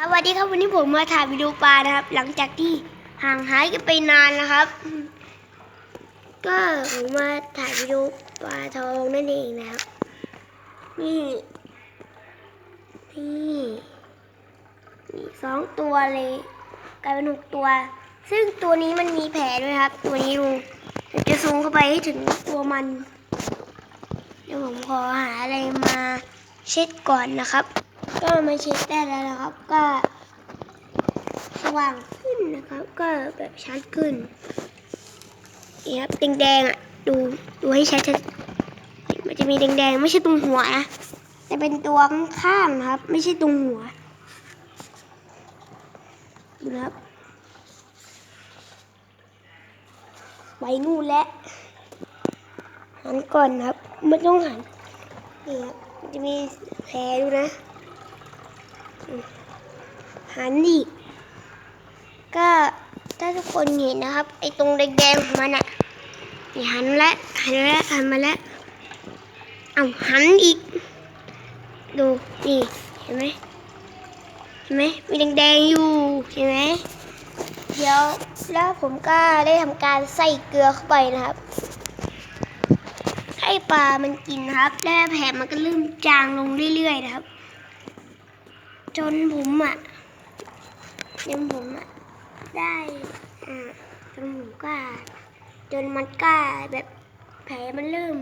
สวัสดีครับวันนี้ผมมาถ่ายวิดีโอปลานะครับ หลังจากที่ห่างหายกันไปนานนะครับ ก็ผมมาถ่ายวิดีโอปลาทองนั่นเองนะครับนี่นี่มีสองตัวเลยกลายเป็นหกตัว ซึ่งตัวนี้มันมีแผลด้วยครับ ตัวนี้ลุงผมจะซูมเข้าไปให้ถึงตัวมัน เดี๋ยวผมขอหาอะไรมาเช็ดก่อนนะครับ ก็มาเช็ดได้แล้วนะครับ ก็สว่างขึ้นนะครับ ก็แบบชัดขึ้นนี่ครับแดงๆอะดูดูให้ชัดๆมันจะมีแดงๆไม่ใช่ตรงหัวนะแต่เป็นตัวข้างๆครับ ไม่ใช่ตรงหัวดูนะครับไปนู่นแล้วหันก่อนครับไม่ต้องหันนี่ครับจะมีแผลดูนะ หันอีก ก็ถ้าทุกคนเห็นนะครับ ไอ้ตรงแดงๆของมันอะนี่หันแล้วหันแล้วหันมาแล้วเอาหันอีก ดูนี่เห็นไหมเห็นไหมมีแดงๆอยู่เห็นไหมเดี๋ยวแล้วผมก็ได้ทำการใส่เกลือเข้าไปนะครับ ให้ปลามันกินนะครับ แล้วแผลมันก็เริ่มจางลงเรื่อยๆนะครับ จนผมอะ จนผมอะได้อ่าจนผมก็จนมันก็แบบแผลมันเริ่ม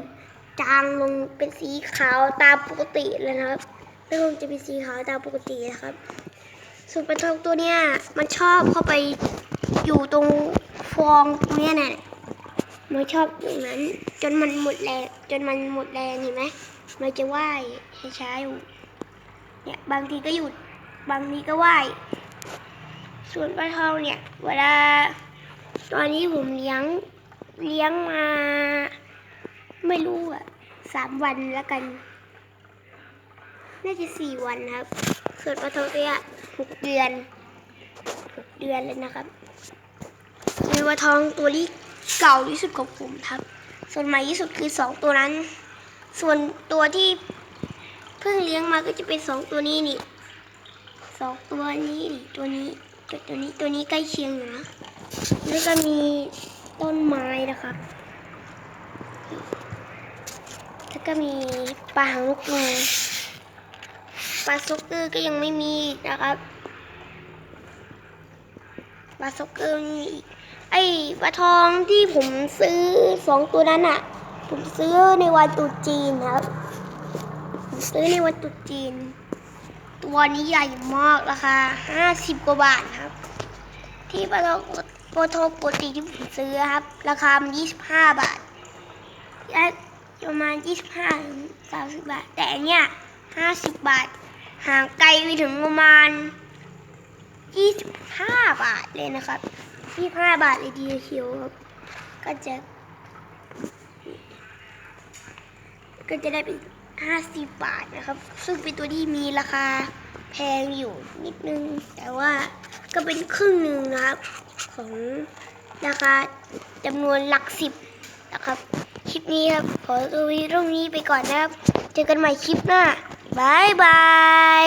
จางลงเป็นสีขาวตามปกติเลยนะครับเริ่มจะเป็นสีขาวตามปกตินะครับส่วนปลาทองตัวเนี้ยมันชอบเข้าไปอยู่ตรงฟองตรงเนี้ยน่ะมันชอบอย่างนั้น จนมันหมดแรงจนมันหมดแรงเห็นไหมมันจะว่ายช้าๆอยู่เนี่ยบางทีก็หยุดบางทีก็ว่าย ส่วนปลาทองเนี่ย เวลา ตอนนี้ผมเลี้ยงเลี้ยงมา ไม่รู้อะสามวันแล้วกัน น่าจะสี่วันครับ ส่วนปลาทองเนี่ยหกเดือนหกเดือนเลยนะครับมีปลาทองตัวที่เก่าที่สุดของผมครับ ส่วนใหม่ที่สุดคือสองตัวนั้น ส่วนตัวที่เพิ่งเลี้ยงมาก็จะเป็นสองตัวนี้นี่สองตัวนี้นี่ตัวนี้ กับตัวนี้ตัวนี้ใกล้เคียงอยู่นะแล้วก็มีต้นไม้นะครับ แล้วก็มีปลาหางนกยูงปลาซุกเกอร์ก็ยังไม่มีนะครับปลาซุกเกอร์มีไอ้ปลาทองที่ผมซื้อสองตัวนั้นอะผมซื้อในวันตุจีนครับ ผมซื้อในวันตุจีน ตัวนี้ใหญ่มากราคาห้าสิบกว่าบาทครับ ที่ปลาทองปลาทองปกติที่ผมซื้อครับ ราคามันยี่สิบห้าบาทและประมาณยี่สิบห้าถึงสามสิบบาท แต่เนี้ยห้าสิบบาท ห่างไกลไปถึงประมาณยี่สิบห้าบาทเลยนะครับยี่สิบห้าบาทเลยทีเดียวครับ ก็จะก็จะได้เป็น ห้าสิบบาทนะครับ ซึ่งเป็นตัวที่มีราคาแพงอยู่นิดนึง แต่ว่าก็เป็นครึ่งหนึ่งนะครับ ของราคาจำนวนหลักสิบนะครับ คลิปนี้ครับ ขอตัววีเรื่องนี้ไปก่อนนะครับ เจอกันใหม่คลิปหน้าบายบาย